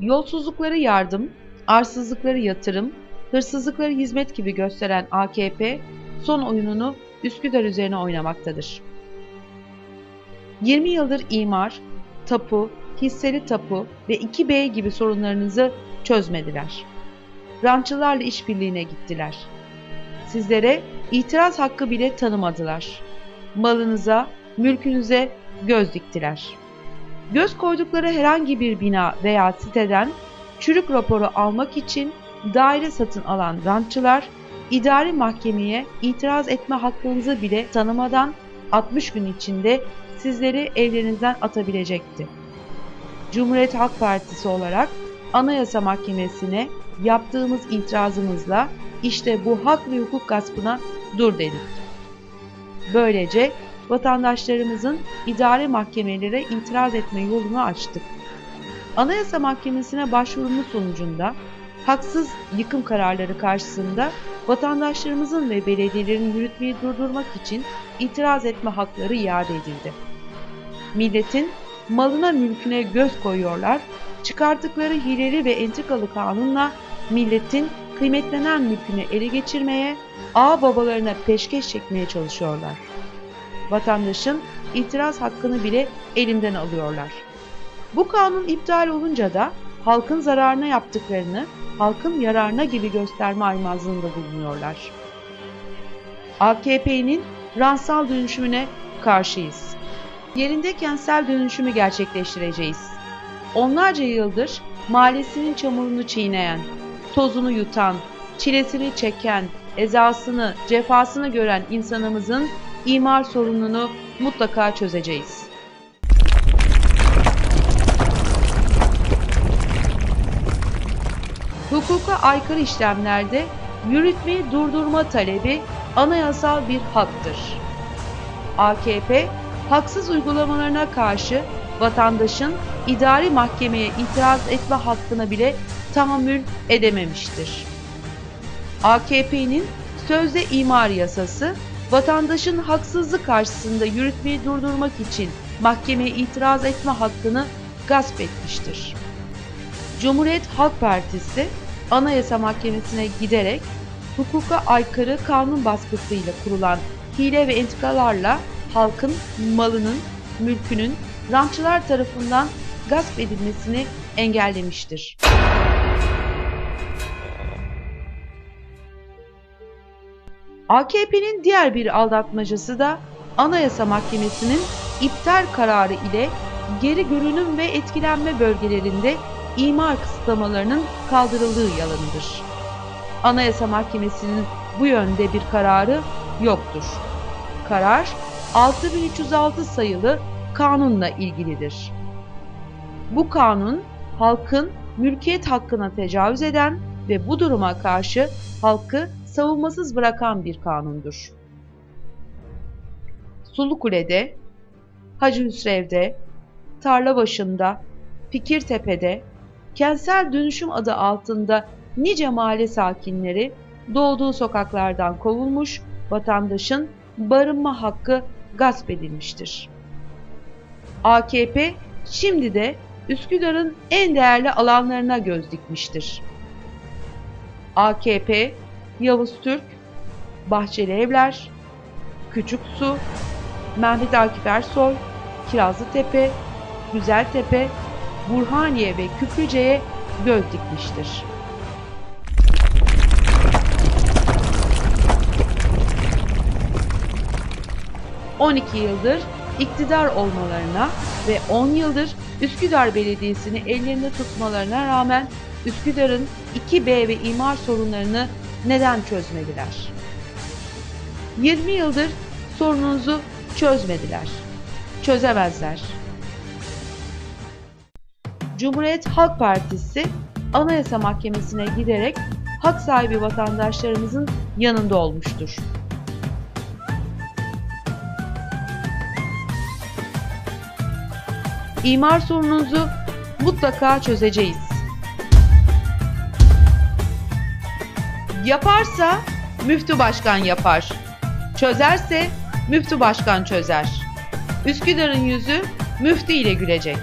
Yolsuzlukları yardım, arsızlıkları yatırım, hırsızlıkları hizmet gibi gösteren AKP son oyununu Üsküdar üzerine oynamaktadır. 20 yıldır imar, tapu, hisseli tapu ve 2B gibi sorunlarınızı çözmediler. Rantçılarla işbirliğine gittiler. Sizlere itiraz hakkı bile tanımadılar. Malınıza, mülkünüze göz diktiler. Göz koydukları herhangi bir bina veya siteden çürük raporu almak için daire satın alan rantçılar, idari mahkemeye itiraz etme hakkınızı bile tanımadan 60 gün içinde sizleri evlerinizden atabilecekti. Cumhuriyet Halk Partisi olarak Anayasa Mahkemesi'ne yaptığımız itirazımızla işte bu hak ve hukuk gaspına dur dedik. Böylece vatandaşlarımızın idari mahkemelere itiraz etme yolunu açtık. Anayasa Mahkemesi'ne başvurumuz sonucunda haksız yıkım kararları karşısında vatandaşlarımızın ve belediyelerin yürütmeyi durdurmak için itiraz etme hakları iade edildi. Milletin malına mülküne göz koyuyorlar, çıkarttıkları hileli ve entrikalı kanunla milletin kıymetlenen mülkünü ele geçirmeye, ağ babalarına peşkeş çekmeye çalışıyorlar. Vatandaşın itiraz hakkını bile elinden alıyorlar. Bu kanun iptal olunca da halkın zararına yaptıklarını halkın yararına gibi gösterme aymazlığında bulunuyorlar. AKP'nin ransal dönüşümüne karşıyız. Yerinde kentsel dönüşümü gerçekleştireceğiz. Onlarca yıldır mahallesinin çamurunu çiğneyen, tozunu yutan, çilesini çeken, ezasını, cefasını gören insanımızın imar sorununu mutlaka çözeceğiz. Hukuka aykırı işlemlerde yürütmeyi durdurma talebi anayasal bir haktır. AKP, haksız uygulamalarına karşı vatandaşın idari mahkemeye itiraz etme hakkına bile tahammül edememiştir. AKP'nin sözde imar yasası, vatandaşın haksızlık karşısında yürütmeyi durdurmak için mahkemeye itiraz etme hakkını gasp etmiştir. Cumhuriyet Halk Partisi Anayasa Mahkemesi'ne giderek hukuka aykırı kanun baskısıyla kurulan hile ve entrikalarla halkın malının, mülkünün rantçılar tarafından gasp edilmesini engellemiştir. AKP'nin diğer bir aldatmacası da Anayasa Mahkemesi'nin iptal kararı ile geri görünüm ve etkilenme bölgelerinde imar kısıtlamalarının kaldırıldığı yalanıdır. Anayasa Mahkemesi'nin bu yönde bir kararı yoktur. Karar 6306 sayılı kanunla ilgilidir. Bu kanun halkın mülkiyet hakkına tecavüz eden ve bu duruma karşı halkı savunmasız bırakan bir kanundur. Sulukule'de, Hacı Hüsrev'de, Tarlabaşı'nda, Fikirtepe'de, kentsel dönüşüm adı altında nice mahalle sakinleri doğduğu sokaklardan kovulmuş, vatandaşın barınma hakkı gasp edilmiştir. AKP şimdi de Üsküdar'ın en değerli alanlarına göz dikmiştir. AKP, Yavuz Türk, Bahçeli Evler, Küçük Su, Mehmet Akif Ersoy, Kirazlıtepe, Güzeltepe, Burhaniye ve Küplüce'ye göz dikmiştir. ...12 yıldır iktidar olmalarına ve 10 yıldır Üsküdar Belediyesi'ni ellerinde tutmalarına rağmen Üsküdar'ın 2B ve imar sorunlarını neden çözmediler? 20 yıldır sorununuzu çözmediler. Çözemezler. Cumhuriyet Halk Partisi Anayasa Mahkemesi'ne giderek hak sahibi vatandaşlarımızın yanında olmuştur. İmar sorununuzu mutlaka çözeceğiz. Yaparsa müftü başkan yapar. Çözerse müftü başkan çözer. Üsküdar'ın yüzü müftü ile gülecek.